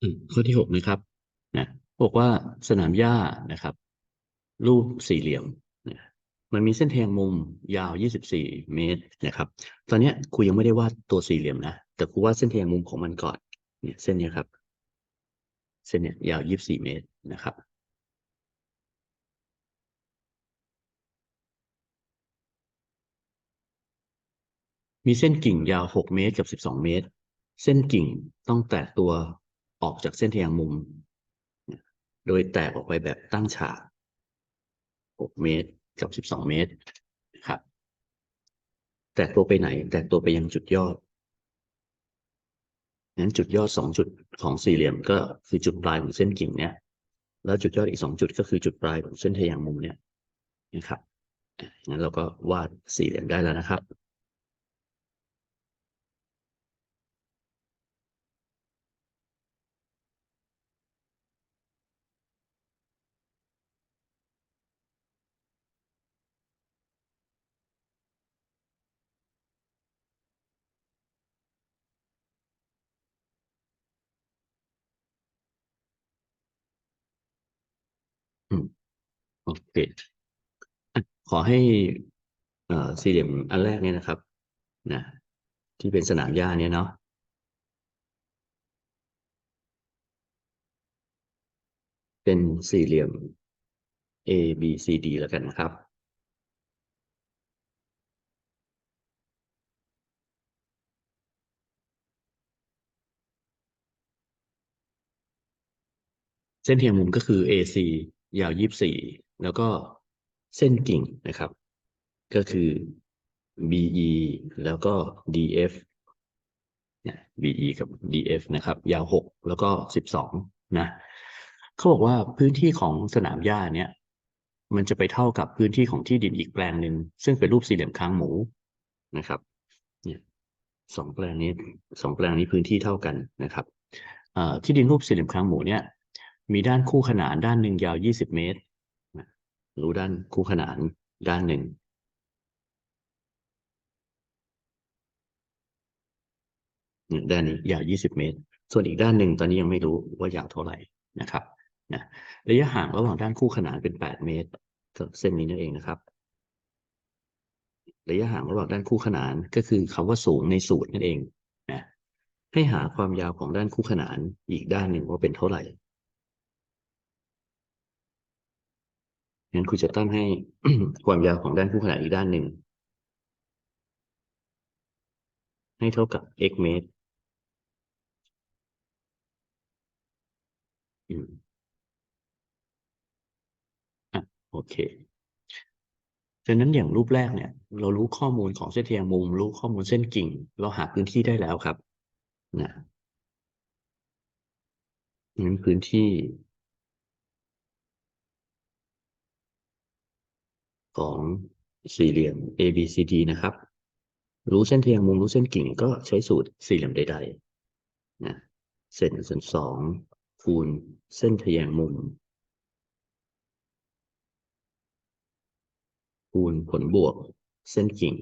อืมข้อที่หกนะครับนะบอกว่าสนามหญ้านะครับ รูปสี่เหลี่ยมนะมันมีเส้นแทงมุมยาว 24 เมตรนะครับ ตอนนี้ครูยังไม่ได้วาดตัวสี่เหลี่ยมนะ แต่ครูวาดเส้นแทงมุมของมันก่อน เนี่ยเส้นเนี้ยครับ เส้นเนี้ยยาว 24 เมตรนะครับ มีเส้นกิ่งยาว 6 เมตรกับ 12 เมตร เส้นกิ่งต้องแตกตัว ออกจากเส้นแทงมุม โดยแตกออกไปแบบตั้งฉาก 6 เมตรกับ 12 เมตรนะครับ แตกตัวไปไหน แตกตัวไปยังจุดยอดนั้นจุดยอดสองจุดของสี่เหลี่ยมก็คือจุดปลายของเส้นกิ่งเนี่ยแล้วจุดยอดอีกสองจุดก็คือจุดปลายของเส้นทะแยงมุมเนี่ยนะครับงั้นเราก็วาดสี่เหลี่ยมได้แล้วนะครับ อืม โอเคขอให้สี่เหลี่ยมอันแรกเนี่ยนะครับนะที่เป็นสนามหญ้าเนี่ยเนาะเป็นสี่เหลี่ยม A B C D แล้วกันนะครับ เส้นเทียมมุมก็คือ AC ยาว24 แล้วก็เส้นกิ่งนะครับ ก็คือ BE แล้วก็ DF เนี่ย BE กับ DF นะครับ ยาว 6 แล้วก็ 12 นะเขาบอกว่าพื้นที่ของสนามหญ้าเนี่ย มันจะไปเท่ากับพื้นที่ของที่ดินอีกแปลงหนึ่งซึ่งเป็นรูปสี่เหลี่ยมค้างหมูนะครับเนี่ยสองแปลงนี้สองแปลงนี้พื้นที่เท่ากันนะครับที่ดินรูปสี่เหลี่ยมค้างหมูเนี่ย มีด้านคู่ขนานด้านหนึ่งยาว 20 เมตร รู้ด้านคู่ขนานด้านหนึ่ง ด้านนี้ยาว20 เมตร ส่วนอีกด้านหนึ่งตอนนี้ยังไม่รู้ว่ายาวเท่าไหร่นะครับนะระยะห่างระหว่างด้านคู่ขนานเป็น 8 เมตรก็เส้นนี้นั่นเองนะครับ ระยะห่างระหว่างด้านคู่ขนานก็คือคำว่าสูงในสูตรนั่นเองนะให้หาความยาวของด้านคู่ขนานอีกด้านหนึ่งว่าเป็นเท่าไหร่ งั้นคุณจะตั้งให้ความยาวของด้านคู่ขนานอีกด้านหนึ่ง ให้เท่ากับ x เมตรอืมอะโอเคดังนั้นอย่างรูปแรกเนี่ย เรารู้ข้อมูลของเส้นเทียงมุม รู้ข้อมูลเส้นกิ่ง เราหาพื้นที่ได้แล้วครับนะงั้นพื้นที่ ของสี่เหลี่ยม A B C D นะครับ รู้เส้นเทียงมุมรู้เส้นกิ่งก็ใช้สูตรสี่เหลี่ยมใดๆนะเศษหนึ่งส่วนสองคูณเส้นเทียงมุม คูณผลบวกเส้นกิ่ง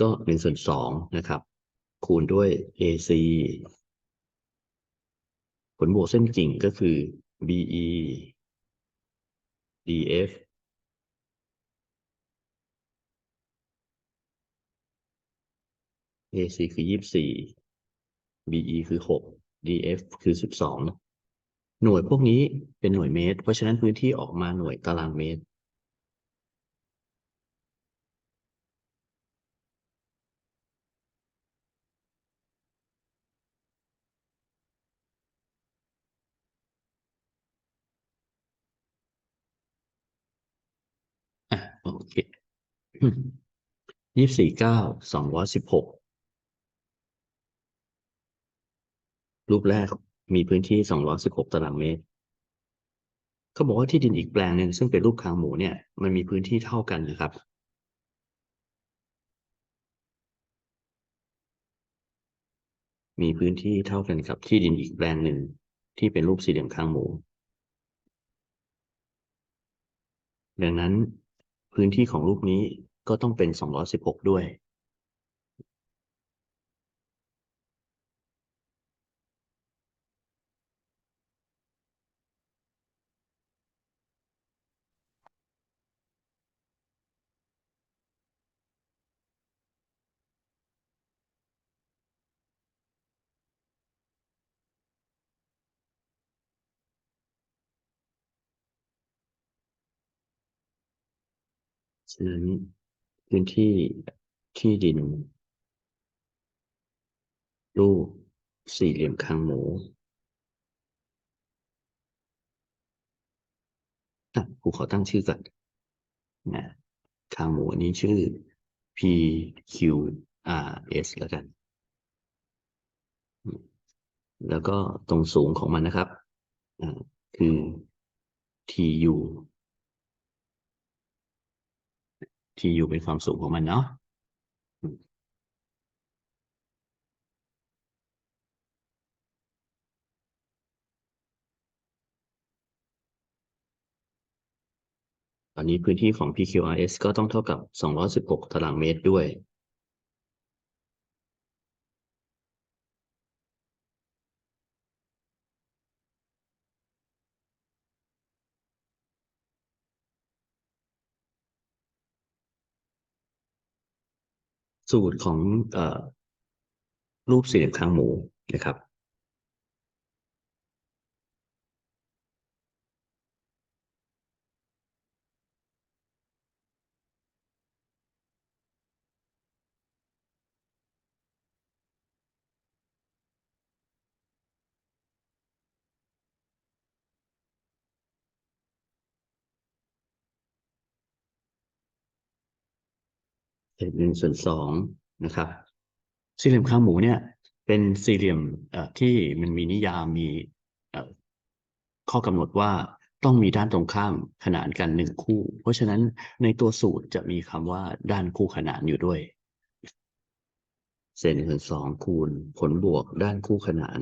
ก็หนึ่งส่วนสองนะครับ คูณด้วย AC ผลบวกเส้นกิ่งก็คือ BE DF AC คือยี่สิบสี่ BE คือหก DF คือสิบสองหน่วยพวกนี้เป็นหน่วยเมตร เพราะฉะนั้นพื้นที่ออกมาหน่วยตารางเมตร อะโอเค ยี่สี่เก้าสองร้อยสิบหกรูปแรกมีพื้นที่สองร้อยสิบหกตารางเมตรเขาบอกว่าที่ดินอีกแปลงหนึ่งซึ่งเป็นรูปคางหมูเนี่ยมันมีพื้นที่เท่ากันนะครับ มีพื้นที่เท่ากันกับที่ดินอีกแปลงหนึ่งที่เป็นรูปสี่เหลี่ยมคางหมู ดังนั้นพื้นที่ของรูปนี้ ก็ต้องเป็น216ด้วยฉะนั้น พื้นที่ที่ดิน รูปสี่เหลี่ยมคางหมูกูขอตั้งชื่อก่อนนะคางหมูนี้ชื่อ PQRS แล้วกัน แล้วก็ตรงสูงของมันนะครับอ่า ที่อยู่เป็นความสูงของมันเนาะตอนนี้พื้นที่ของ PQRS ก็ต้องเท่ากับ 216 ตารางเมตรด้วย สูตรของอรูปสี่เหลี่ยมคางหมูนะครับ ศษหนึ่งส่วนสองนะครับ สี่เหลี่ยมคางหมูเนี่ย เป็นสี่เหลี่ยมที่มันมีนิยามมีข้อกำหนดว่าต้องมีด้านตรงข้ามขนานกันหนึ่งคู่ เพราะฉะนั้นในตัวสูตรจะมีคำว่าด้านคู่ขนานอยู่ด้วย เศษหนึ่งส่วนสองคูณผลบวกด้านคู่ขนาน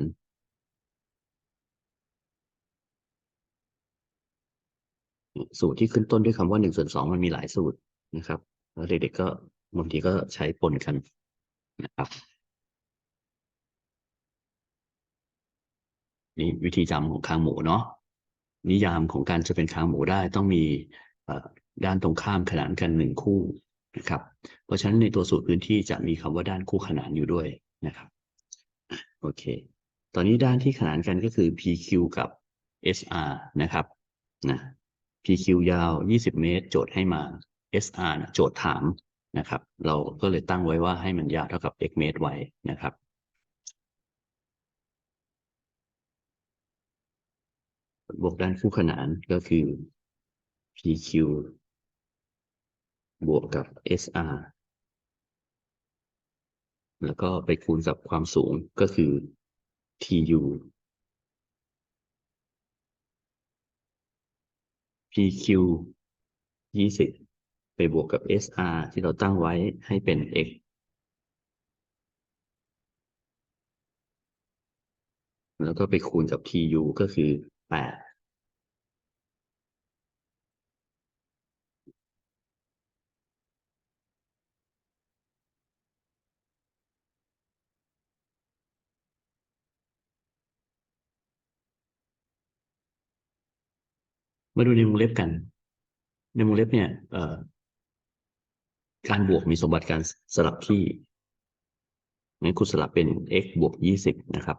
สูตรที่ขึ้นต้นด้วยคำว่าหนึ่งส่วนสองมันมีหลายสูตรนะครับ แล้วเด็กๆก็ บางทีก็ใช้ปนกันนะครับ นี่วิธีจำของคางหมูเนาะนิยามของการจะเป็นคางหมูได้ต้องมีด้านตรงข้ามขนานกันหนึ่งคู่นะครับ เพราะฉะนั้นในตัวสูตรพื้นที่จะมีคำว่าด้านคู่ขนานอยู่ด้วยนะครับโอเค ตอนนี้ด้านที่ขนานกันก็คือ PQ กับ SR นะครับนะ PQ ยาว 20 เมตร โจทย์ให้มา SR นะโจทย์ถาม นะครับ เราก็เลยตั้งไว้ว่าให้มันยาวเท่ากับ x เมตรไว้นะครับบวกด้านคู่ขนานก็คือ PQ บวกกับ SR แล้วก็ไปคูณกับความสูงก็คือ TU PQ ยี่สิบ ไปบวกกับ SR ที่เราตั้งไว้ให้เป็น x แล้วก็ไปคูณกับ TU ก็คือแปดมาดูในวงเล็บกัน ในวงเล็บเนี่ยเอ่อ การบวกมีสมบัติการสลับที่งั้นคุณสลับเป็น x บวกยี่สิบนะครับ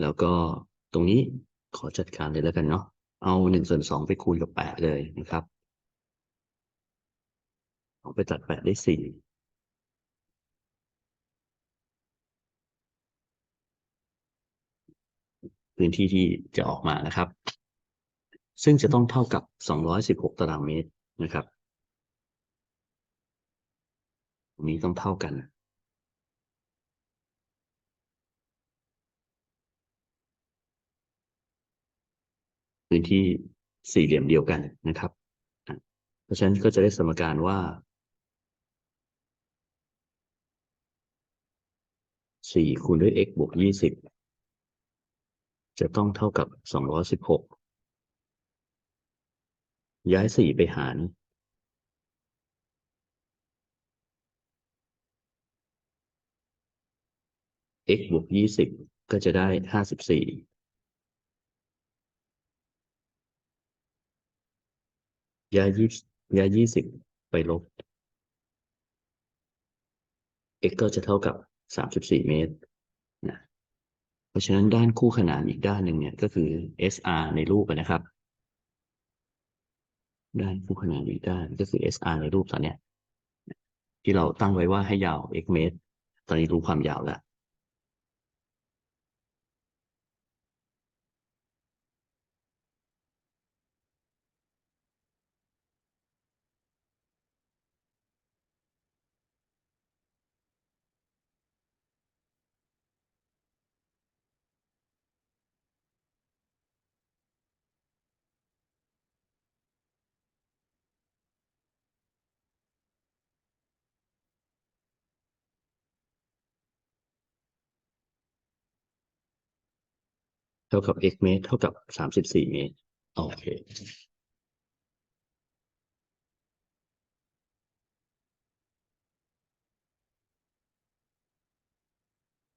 แล้วก็ตรงนี้ขอจัดการเลยแล้วกันเนาะ เอาหนึ่งส่วนสองไปคูณกับแปดเลยนะครับเอาไปตัดแปดได้สี่พื้นที่ที่จะออกมานะครับ ซึ่งจะต้องเท่ากับ 216 ตารางเมตรนะครับตรงนี้ต้องเท่ากัน พื้นที่สี่เหลี่ยมเดียวกันนะครับ เพราะฉะนั้นก็จะได้สมการว่าสี่คูณด้วย x บวกยี่สิบจะต้องเท่ากับสองร้อยสิบหก ย้ายสี่ไปหาร x บวกยี่สิบก็จะได้ห้าสิบสี่ย้ายยี่ย้ายยี่สิบไปลบ x ก็จะเท่ากับสามสิบสี่เมตรนะเพราะฉะนั้นด้านคู่ขนานอีกด้านหนึ่งเนี่ยก็คือ SR ในรูปนะครับ ด้านคู่ขนานอีกด้านก็คือ SR ในรูปตอนเนี้ยที่เราตั้งไว้ว่าให้ยาว x เมตร ตอนนี้รู้ความยาวแล้ว เท่ากับ x เมตร เท่ากับสามสิบสี่เมตร โอเค